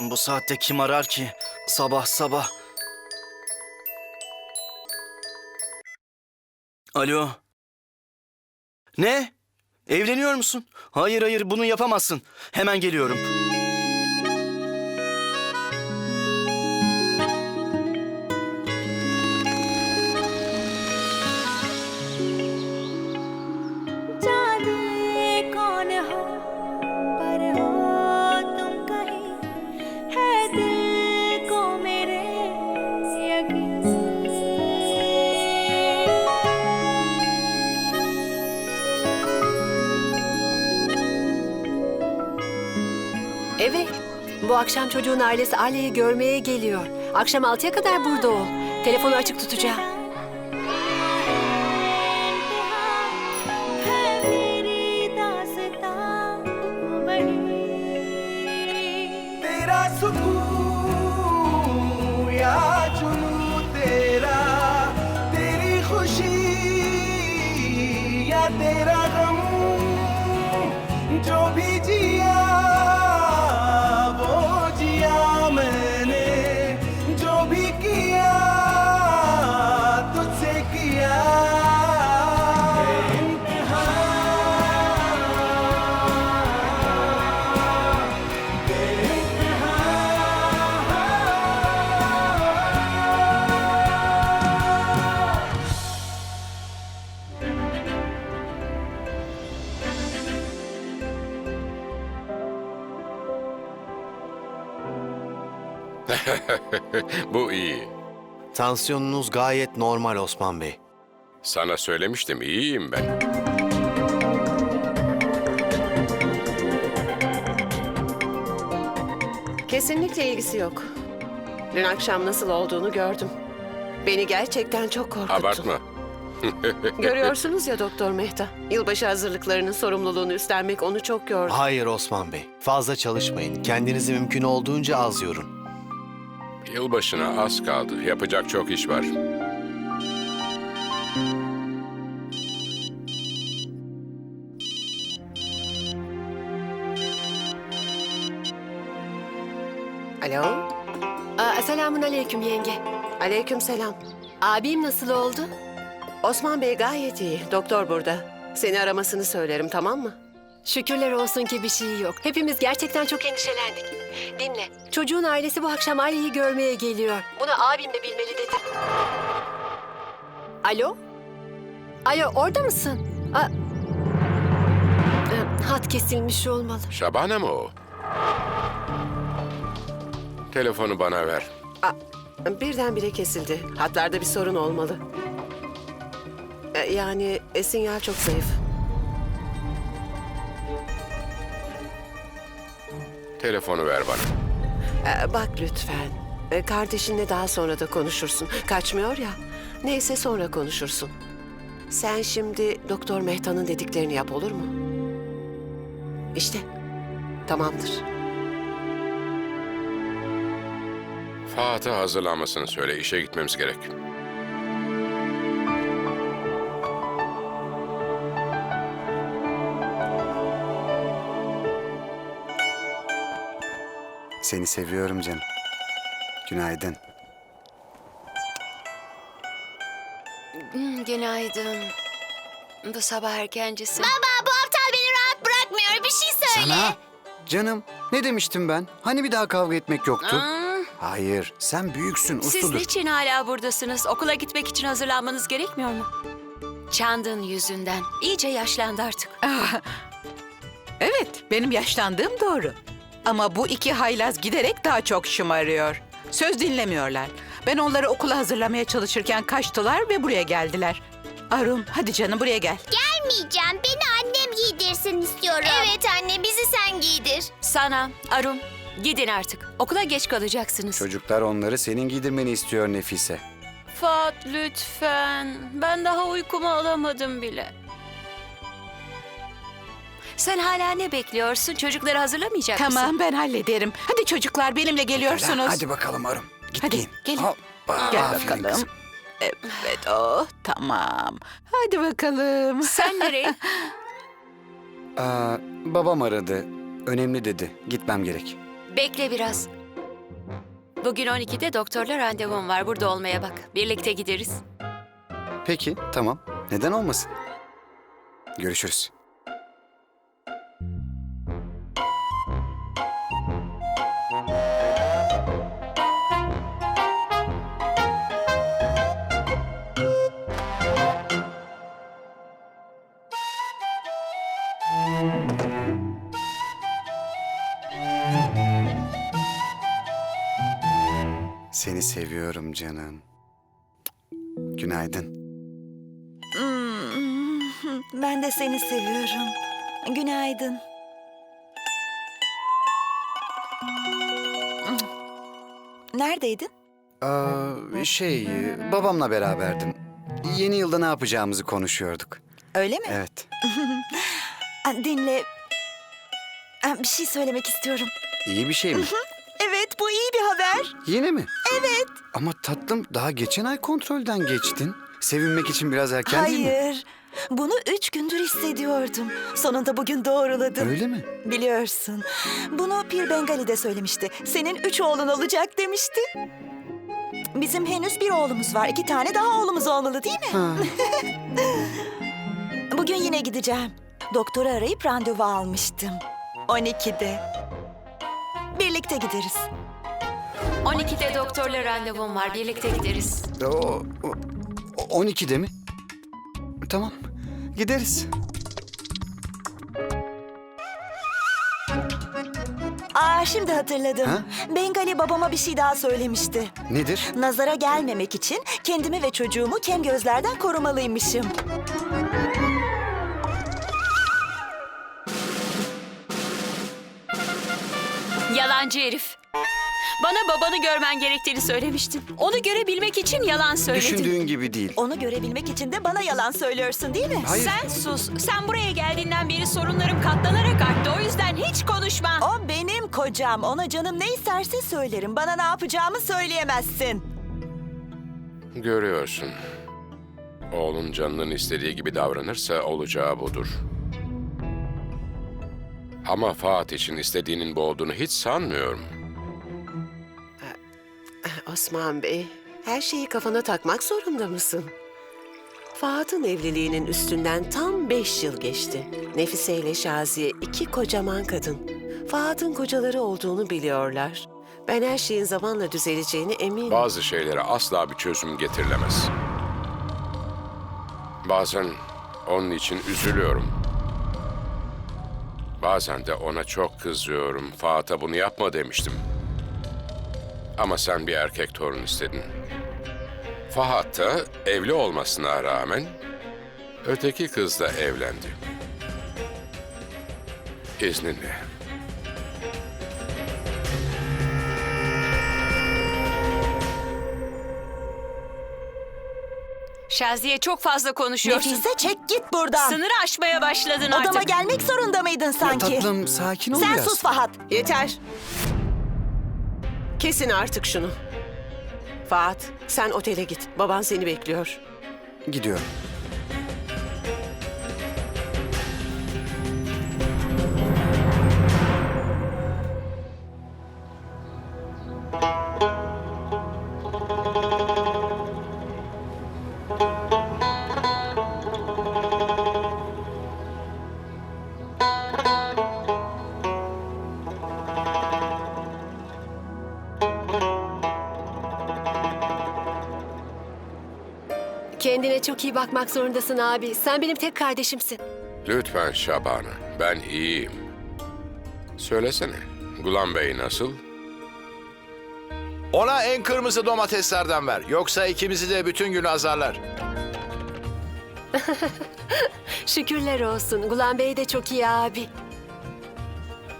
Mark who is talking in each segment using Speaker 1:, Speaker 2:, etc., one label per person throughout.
Speaker 1: Bu saatte kim arar ki? Sabah sabah. Alo. Ne? Evleniyor musun? Hayır hayır bunu yapamazsın. Hemen geliyorum.
Speaker 2: Bu akşam çocuğun ailesi Ali'yi görmeye geliyor. Akşam 6'ya kadar burada ol. Telefonu açık tutacağım.
Speaker 3: Tansiyonunuz gayet normal Osman Bey.
Speaker 4: Sana söylemiştim, iyiyim ben.
Speaker 2: Kesinlikle ilgisi yok. Dün akşam nasıl olduğunu gördüm. Beni gerçekten çok korkuttu.
Speaker 4: Abartma.
Speaker 2: Görüyorsunuz ya Doktor Mehta. Yılbaşı hazırlıklarının sorumluluğunu üstlenmek onu çok yordu.
Speaker 3: Hayır Osman Bey. Fazla çalışmayın. Kendinizi mümkün olduğunca az yorun.
Speaker 4: Yılbaşına az kaldı. Yapacak çok iş var.
Speaker 2: Alo? Aa, selamun aleyküm yenge. Aleyküm selam. Abim nasıl oldu? Osman Bey gayet iyi. Doktor burada. Seni aramasını söylerim tamam mı? Şükürler olsun ki bir şey yok. Hepimiz gerçekten çok endişelendik. Dinle. Çocuğun ailesi bu akşam Ali'yi görmeye geliyor. Bunu abim de bilmeli dedim. Alo? Alo orada mısın? Aa, e, hat kesilmiş olmalı.
Speaker 4: Şabana mı o? Telefonu bana ver.
Speaker 2: Aa, birdenbire kesildi. Hatlarda bir sorun olmalı. E, Yani e, sinyal çok zayıf.
Speaker 4: Telefonu ver bana.
Speaker 2: E, Bak lütfen. E, Kardeşinle daha sonra da konuşursun. Kaçmıyor ya. Neyse sonra konuşursun. Sen şimdi Doktor Mehta'nın dediklerini yap olur mu? İşte. Tamamdır.
Speaker 4: Fatih hazırlanmasını söyle. İşe gitmemiz gerek.
Speaker 5: Seni seviyorum canım. Günaydın.
Speaker 6: Günaydın. Bu sabah erkencisin.
Speaker 7: Baba bu aptal beni rahat bırakmıyor. Bir şey söyle.
Speaker 5: Sana? Canım ne demiştim ben? Hani bir daha kavga etmek yoktu?
Speaker 6: Aa,
Speaker 5: Hayır sen büyüksün
Speaker 6: siz
Speaker 5: usludur.
Speaker 6: niçin hala buradasınız? Okula gitmek için hazırlanmanız gerekmiyor mu? Çandın yüzünden. İyice yaşlandı artık.
Speaker 8: Evet, benim yaşlandığım doğru. Ama bu iki haylaz giderek daha çok şımarıyor. Söz dinlemiyorlar. Ben onları okula hazırlamaya çalışırken kaçtılar ve buraya geldiler. Arum, hadi canım buraya gel.
Speaker 7: Gelmeyeceğim. Beni annem giydirsin istiyorum. Evet anne bizi sen giydir.
Speaker 6: Sana, Arum, gidin artık. Okula geç kalacaksınız.
Speaker 5: Çocuklar onları senin giydirmeni istiyor Nefise.
Speaker 6: Fat lütfen. Ben daha uykumu alamadım bile. Sen hala ne bekliyorsun? Çocukları hazırlamayacak mısın?
Speaker 8: Tamam, ben hallederim. Hadi çocuklar benimle geliyorsunuz.
Speaker 5: Hadi bakalım Arum. Git
Speaker 8: Hadi,
Speaker 5: giyin.
Speaker 8: gelin.
Speaker 5: Hoppa,
Speaker 8: Gel
Speaker 5: aferin
Speaker 8: bakalım.
Speaker 5: kızım.
Speaker 8: Evet, oh tamam. Hadi bakalım.
Speaker 6: Sen nereye?
Speaker 5: Aa, babam aradı. Önemli dedi. Gitmem gerek.
Speaker 6: Bekle biraz. Bugün 12'de doktorla randevum var. Burada olmaya bak. Birlikte gideriz.
Speaker 5: Peki, tamam. Neden olmasın? Görüşürüz. Seni seviyorum canım. Günaydın.
Speaker 9: Hmm, Ben de seni seviyorum. Günaydın. Neredeydin?
Speaker 5: Aa, şey, babamla beraberdim. Yeni yılda ne yapacağımızı konuşuyorduk.
Speaker 9: Öyle mi?
Speaker 5: Evet.
Speaker 9: Dinle. Bir şey söylemek istiyorum.
Speaker 5: İyi bir şey mi?
Speaker 9: Evet, bu iyi bir haber.
Speaker 5: Yine mi? Evet. Ama tatlım daha geçen ay kontrolden geçtin. Sevinmek için biraz erken değil mi?
Speaker 9: Hayır. Bunu üç gündür hissediyordum. Sonunda bugün doğruladım.
Speaker 5: Öyle mi?
Speaker 9: Biliyorsun. Bunu Pir Bengali de söylemişti. Senin üç oğlun olacak demişti. Bizim henüz bir oğlumuz var. İki tane daha oğlumuz olmalı değil mi?
Speaker 5: Ha.
Speaker 9: Bugün yine gideceğim. Doktoru arayıp randevu almıştım. 12'de. Birlikte gideriz.
Speaker 6: 12'de doktorla randevum var. Birlikte gideriz.
Speaker 5: O, o, o- 12'de mi? Tamam. Gideriz.
Speaker 9: Aa şimdi hatırladım.
Speaker 5: Ha?
Speaker 9: Bengali babama bir şey daha söylemişti.
Speaker 5: Nedir?
Speaker 9: Nazara gelmemek için kendimi ve çocuğumu kem gözlerden korumalıymışım.
Speaker 6: Yalancı herif. Bana babanı görmen gerektiğini söylemiştin. Onu görebilmek için yalan söyledin.
Speaker 5: Düşündüğün gibi değil.
Speaker 9: Onu görebilmek için de bana yalan söylüyorsun değil mi?
Speaker 5: Hayır.
Speaker 6: Sen sus. Sen buraya geldiğinden beri sorunlarım katlanarak arttı. O yüzden hiç konuşma.
Speaker 9: O benim kocam. Ona canım ne isterse söylerim. Bana ne yapacağımı söyleyemezsin.
Speaker 4: Görüyorsun. Oğlun canının istediği gibi davranırsa olacağı budur. Ama Fahat için istediğinin bu olduğunu hiç sanmıyorum.
Speaker 2: Osman Bey, her şeyi kafana takmak zorunda mısın? Fahat'ın evliliğinin üstünden tam beş yıl geçti. Nefise ile Şaziye iki kocaman kadın. Fahat'ın kocaları olduğunu biliyorlar. Ben her şeyin zamanla düzeleceğine eminim.
Speaker 4: Bazı şeylere asla bir çözüm getirilemez. Bazen onun için üzülüyorum. Bazen de ona çok kızıyorum. Fahat'a bunu yapma demiştim. Ama sen bir erkek torun istedin. Fahat da evli olmasına rağmen öteki kızla evlendi. İzninle.
Speaker 6: Şaziye çok fazla konuşuyorsun.
Speaker 9: Nefise çek git buradan.
Speaker 6: Sınırı aşmaya başladın artık.
Speaker 9: Odama gelmek zorunda mıydın sanki?
Speaker 5: Tatlım sakin ol
Speaker 9: Sen
Speaker 5: biraz.
Speaker 9: sus Fahat.
Speaker 2: Yeter. Kesin artık şunu. Fahat, sen otele git. Baban seni bekliyor.
Speaker 5: Gidiyorum.
Speaker 2: Çok iyi bakmak zorundasın abi. Sen benim tek kardeşimsin.
Speaker 4: Lütfen Şaban'a. Ben iyiyim. Söylesene. Gulam Bey nasıl?
Speaker 10: Ona en kırmızı domateslerden ver. Yoksa ikimizi de bütün gün azarlar.
Speaker 2: Şükürler olsun. Gulan Bey de çok iyi abi.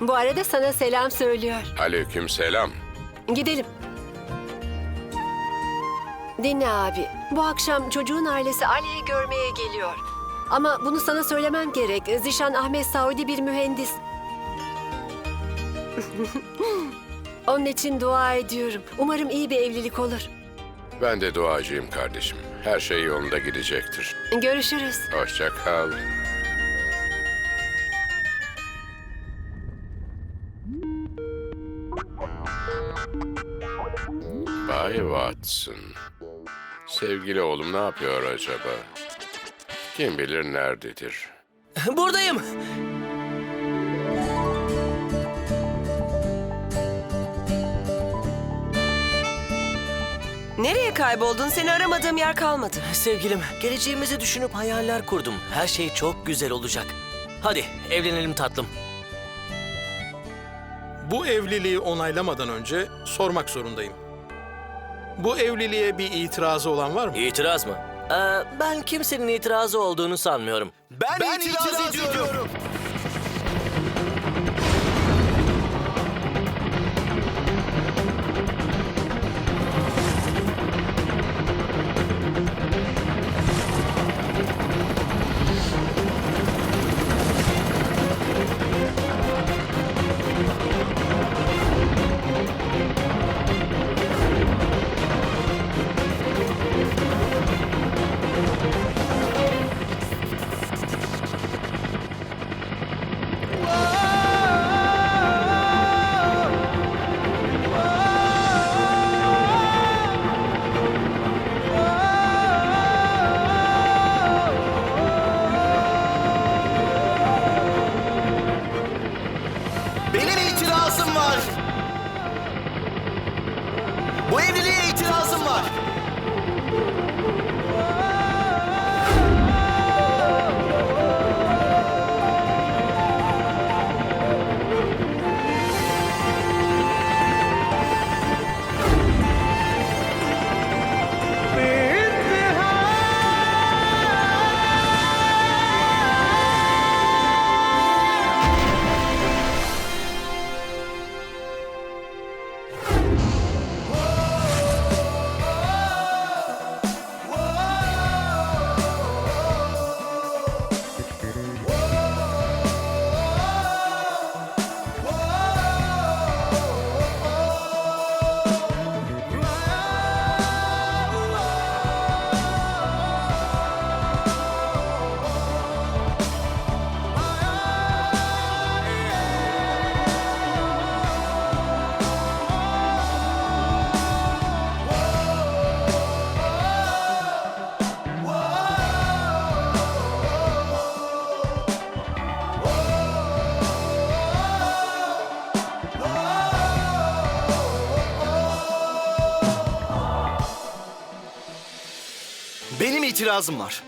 Speaker 2: Bu arada sana selam söylüyor.
Speaker 4: Aleyküm selam.
Speaker 2: Gidelim. Dinle abi. Bu akşam çocuğun ailesi Ali'yi görmeye geliyor. Ama bunu sana söylemem gerek. Zişan Ahmet Saudi bir mühendis. Onun için dua ediyorum. Umarım iyi bir evlilik olur.
Speaker 4: Ben de duacıyım kardeşim. Her şey yolunda gidecektir.
Speaker 2: Görüşürüz.
Speaker 4: Hoşça kal. Bay Watson. Sevgili oğlum ne yapıyor acaba? Kim bilir nerededir?
Speaker 11: Buradayım.
Speaker 12: Nereye kayboldun? Seni aramadığım yer kalmadı.
Speaker 11: Sevgilim, geleceğimizi düşünüp hayaller kurdum. Her şey çok güzel olacak. Hadi evlenelim tatlım.
Speaker 13: Bu evliliği onaylamadan önce sormak zorundayım. Bu evliliğe bir itirazı olan var mı?
Speaker 11: İtiraz mı? Ee, ben kimsenin itirazı olduğunu sanmıyorum.
Speaker 1: Ben, itiraz, ediyorum. İtirazım var.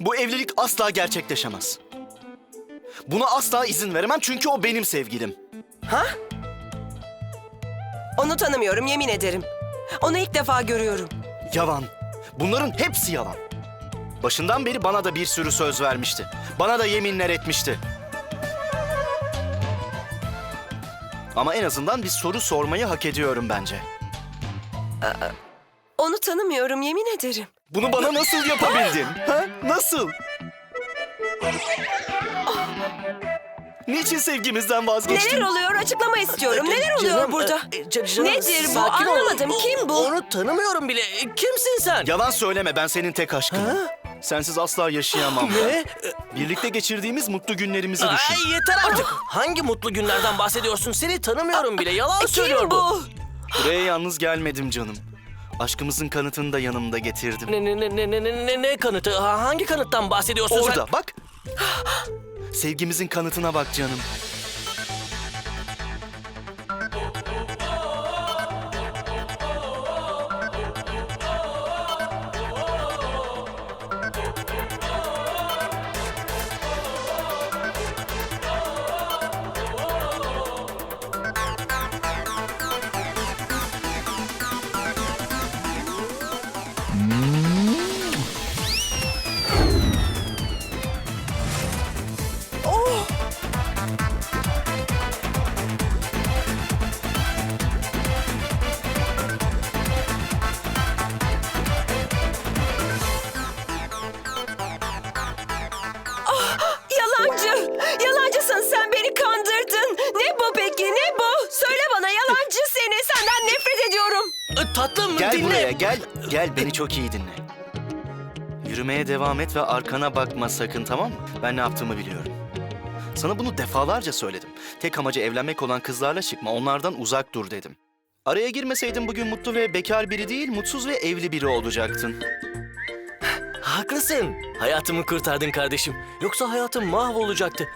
Speaker 1: Bu evlilik asla gerçekleşemez. Buna asla izin veremem çünkü o benim sevgilim.
Speaker 12: Ha? Onu tanımıyorum yemin ederim. Onu ilk defa görüyorum.
Speaker 1: Yalan. Bunların hepsi yalan. Başından beri bana da bir sürü söz vermişti. Bana da yeminler etmişti. Ama en azından bir soru sormayı hak ediyorum bence.
Speaker 12: Onu tanımıyorum yemin ederim.
Speaker 1: Bunu bana nasıl yapabildin? ha? Nasıl? Niçin sevgimizden vazgeçtin?
Speaker 12: Neler oluyor açıklama istiyorum. Neler oluyor
Speaker 11: Canım,
Speaker 12: burada?
Speaker 11: e, ca- canım,
Speaker 12: Nedir bu?
Speaker 11: sakin ol.
Speaker 12: Anlamadım. Kim bu?
Speaker 11: Onu tanımıyorum bile. E, Kimsin sen?
Speaker 1: Yalan söyleme ben senin tek aşkınım. Sensiz asla yaşayamam.
Speaker 11: Ne?
Speaker 1: Birlikte geçirdiğimiz mutlu günlerimizi düşün.
Speaker 11: Ay yeter artık. Hangi mutlu günlerden bahsediyorsun? Seni tanımıyorum bile. Yalan söylüyor
Speaker 12: Kim
Speaker 11: bu.
Speaker 12: bu?
Speaker 1: Buraya yalnız gelmedim canım. Aşkımızın kanıtını da yanımda getirdim.
Speaker 11: Ne ne ne ne ne ne ne ne kanıtı? Ha, hangi kanıttan bahsediyorsun sen?
Speaker 1: Orada bak. Sevgimizin kanıtına bak canım. Gel. Gel beni çok iyi dinle. Yürümeye devam et ve arkana bakma sakın tamam mı? Ben ne yaptığımı biliyorum. Sana bunu defalarca söyledim. Tek amacı evlenmek olan kızlarla çıkma, onlardan uzak dur dedim. Araya girmeseydin bugün mutlu ve bekar biri değil, mutsuz ve evli biri olacaktın.
Speaker 11: Haklısın. Hayatımı kurtardın kardeşim. Yoksa hayatım mahvolacaktı.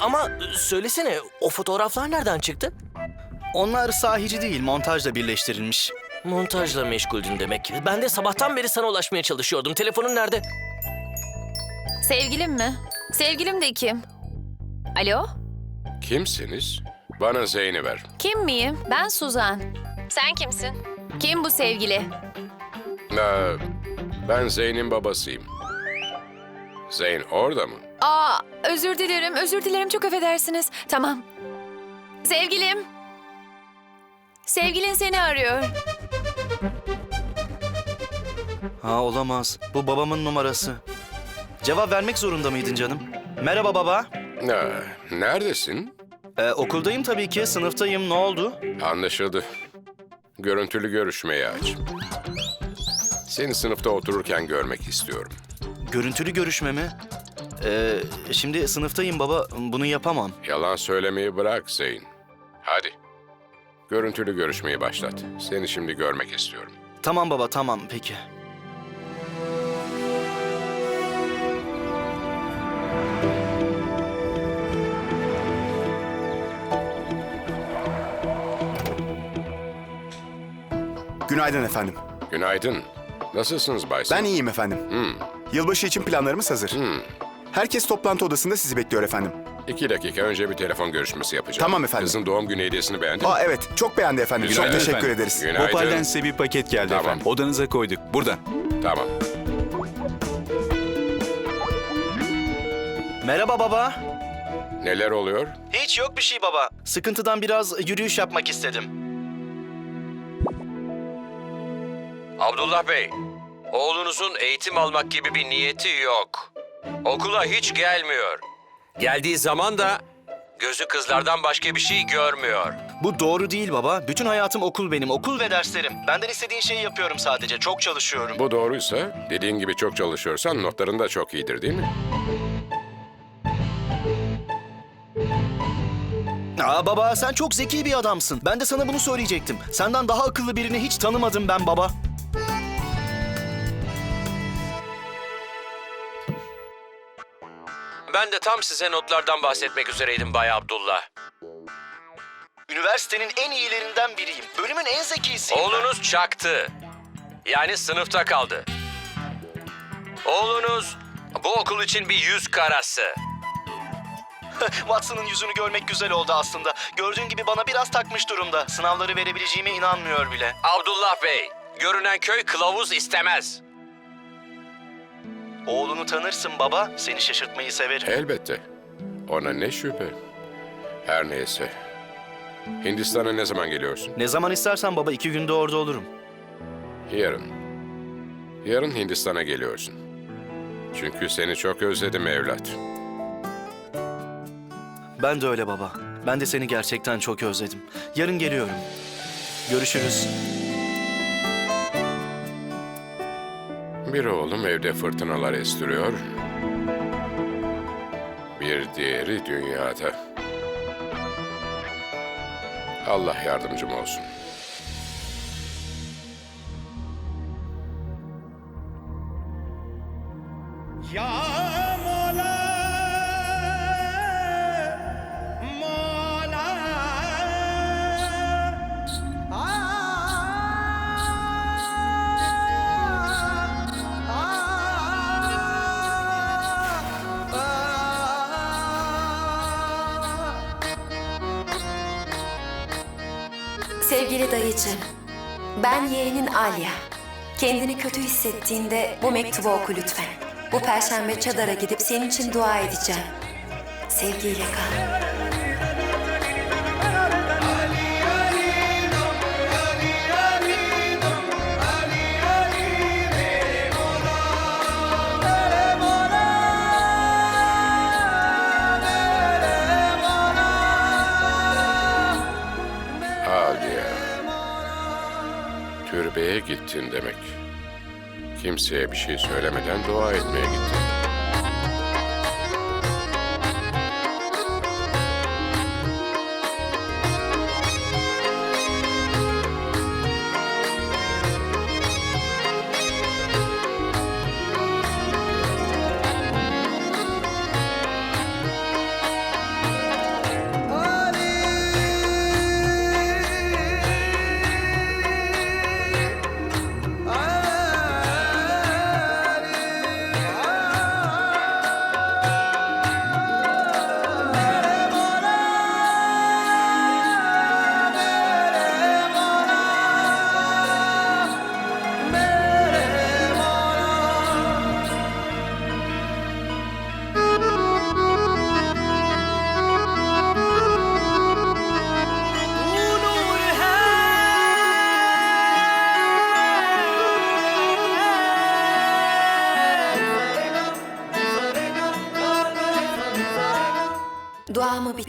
Speaker 11: Ama söylesene o fotoğraflar nereden çıktı?
Speaker 1: Onlar sahici değil, montajla birleştirilmiş.
Speaker 11: Montajla meşguldün demek. Ben de sabahtan beri sana ulaşmaya çalışıyordum. Telefonun nerede?
Speaker 6: Sevgilim mi? Sevgilim de kim? Alo?
Speaker 4: Kimsiniz? Bana Zeyn'i ver.
Speaker 6: Kim miyim? Ben Suzan. Sen kimsin? Kim bu sevgili?
Speaker 4: Ee, ben Zeyn'in babasıyım. Zeyn orada mı?
Speaker 6: Aa, özür dilerim, özür dilerim. Çok affedersiniz. Tamam. Sevgilim. Sevgilin seni arıyor.
Speaker 1: Ha olamaz. Bu babamın numarası. Cevap vermek zorunda mıydın canım? Merhaba baba.
Speaker 4: Ee, neredesin?
Speaker 1: Ee, okuldayım tabii ki. Sınıftayım. Ne oldu?
Speaker 4: Anlaşıldı. Görüntülü görüşmeyi aç. Seni sınıfta otururken görmek istiyorum.
Speaker 1: Görüntülü görüşme mi? Ee, şimdi sınıftayım baba. Bunu yapamam.
Speaker 4: Yalan söylemeyi bırak Zeyn. Hadi. Görüntülü görüşmeyi başlat. Seni şimdi görmek istiyorum.
Speaker 1: Tamam baba tamam peki.
Speaker 14: Günaydın efendim.
Speaker 4: Günaydın. Nasılsınız Bay Sen?
Speaker 14: Ben iyiyim efendim.
Speaker 4: Hmm,
Speaker 14: Yılbaşı için planlarımız hazır.
Speaker 4: hmm.
Speaker 14: Herkes toplantı odasında sizi bekliyor efendim.
Speaker 4: İki dakika önce bir telefon görüşmesi yapacağım.
Speaker 14: Tamam efendim.
Speaker 4: Kızın doğum günü hediyesini beğendin mi?
Speaker 14: Aa evet, çok beğendi efendim.
Speaker 4: Günaydın
Speaker 14: çok teşekkür
Speaker 4: efendim.
Speaker 14: ederiz.
Speaker 4: Günaydın.
Speaker 15: Opal'den size bir paket geldi
Speaker 4: Tamam.
Speaker 15: efendim. Odanıza koyduk. Burada.
Speaker 4: Tamam.
Speaker 1: Merhaba baba.
Speaker 4: Neler oluyor?
Speaker 1: Hiç yok bir şey baba. Sıkıntıdan biraz yürüyüş yapmak istedim.
Speaker 16: Abdullah Bey, oğlunuzun eğitim almak gibi bir niyeti yok. Okula hiç gelmiyor. Geldiği zaman da gözü kızlardan başka bir şey görmüyor.
Speaker 1: Bu doğru değil baba. Bütün hayatım okul benim. Okul ve derslerim. Benden istediğin şeyi yapıyorum sadece. Çok çalışıyorum.
Speaker 4: Bu doğruysa, dediğin gibi çok çalışıyorsan notların da çok iyidir değil mi?
Speaker 1: Aa baba sen çok zeki bir adamsın. Ben de sana bunu söyleyecektim. Senden daha akıllı birini hiç tanımadım ben baba.
Speaker 16: Ben de tam size notlardan bahsetmek üzereydim Bay Abdullah.
Speaker 1: Üniversitenin en iyilerinden biriyim. Bölümün en zekisiyim.
Speaker 16: Oğlunuz çaktı. Yani sınıfta kaldı. Oğlunuz bu okul için bir yüz karası.
Speaker 1: Watson'ın yüzünü görmek güzel oldu aslında. Gördüğün gibi bana biraz takmış durumda. Sınavları verebileceğime inanmıyor bile.
Speaker 16: Abdullah Bey, görünen köy kılavuz istemez.
Speaker 1: Oğlunu tanırsın baba. Seni şaşırtmayı severim.
Speaker 4: Elbette. Ona ne şüphe. Her neyse. Hindistan'a ne zaman geliyorsun?
Speaker 1: Ne zaman istersen baba iki günde orada olurum.
Speaker 4: Yarın. Yarın Hindistan'a geliyorsun. Çünkü seni çok özledim evlat.
Speaker 1: Ben de öyle baba. Ben de seni gerçekten çok özledim. Yarın geliyorum. Görüşürüz.
Speaker 4: Bir oğlum evde fırtınalar estiriyor. Bir diğeri dünyada. Allah yardımcım olsun.
Speaker 17: Sevgili dayıcı, ben yeğenin Alya. Kendini kötü hissettiğinde bu mektubu oku lütfen. Bu perşembe çadara gidip senin için dua edeceğim. Sevgiyle kal.
Speaker 4: Türbeye gittin demek. Kimseye bir şey söylemeden dua etmeye gittin.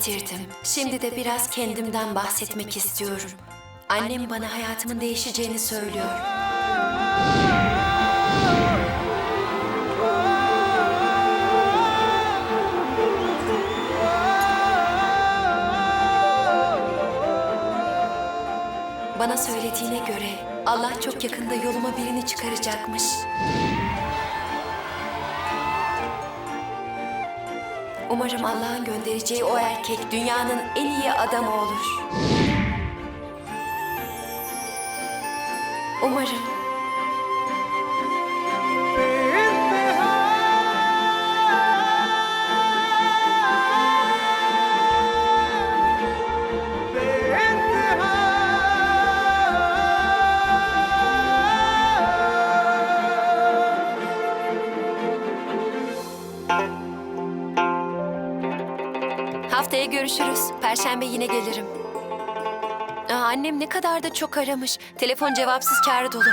Speaker 17: Bitirdim. Şimdi de biraz kendimden bahsetmek istiyorum. Annem bana hayatımın değişeceğini söylüyor. Bana söylediğine göre Allah çok yakında yoluma birini çıkaracakmış. Umarım Allah'ın göndereceği o erkek dünyanın en iyi adamı olur. Umarım. Haftaya görüşürüz. Perşembe yine gelirim. Aa, annem ne kadar da çok aramış. Telefon cevapsız kağıdı dolu.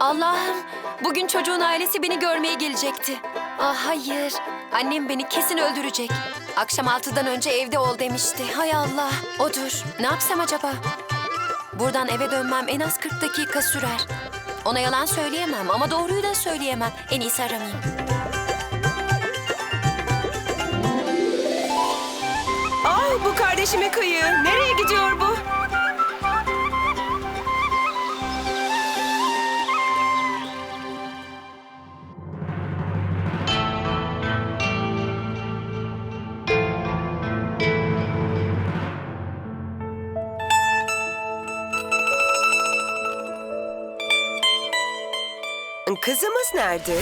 Speaker 17: Allah'ım, bugün çocuğun ailesi beni görmeye gelecekti. Ah hayır, annem beni kesin öldürecek. Akşam altıdan önce evde ol demişti. Hay Allah, odur. Ne yapsam acaba? Buradan eve dönmem en az 40 dakika sürer. Ona yalan söyleyemem ama doğruyu da söyleyemem. En iyisi aramayayım.
Speaker 12: Bu kardeşime kıyı. Nereye gidiyor bu? Kızımız nerede?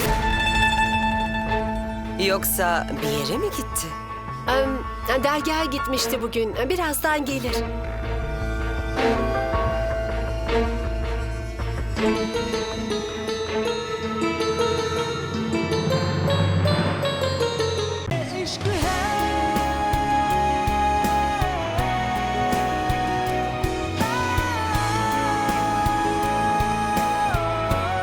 Speaker 12: Yoksa bir yere mi gitti?
Speaker 2: Dergaha gitmişti bugün. Birazdan gelir.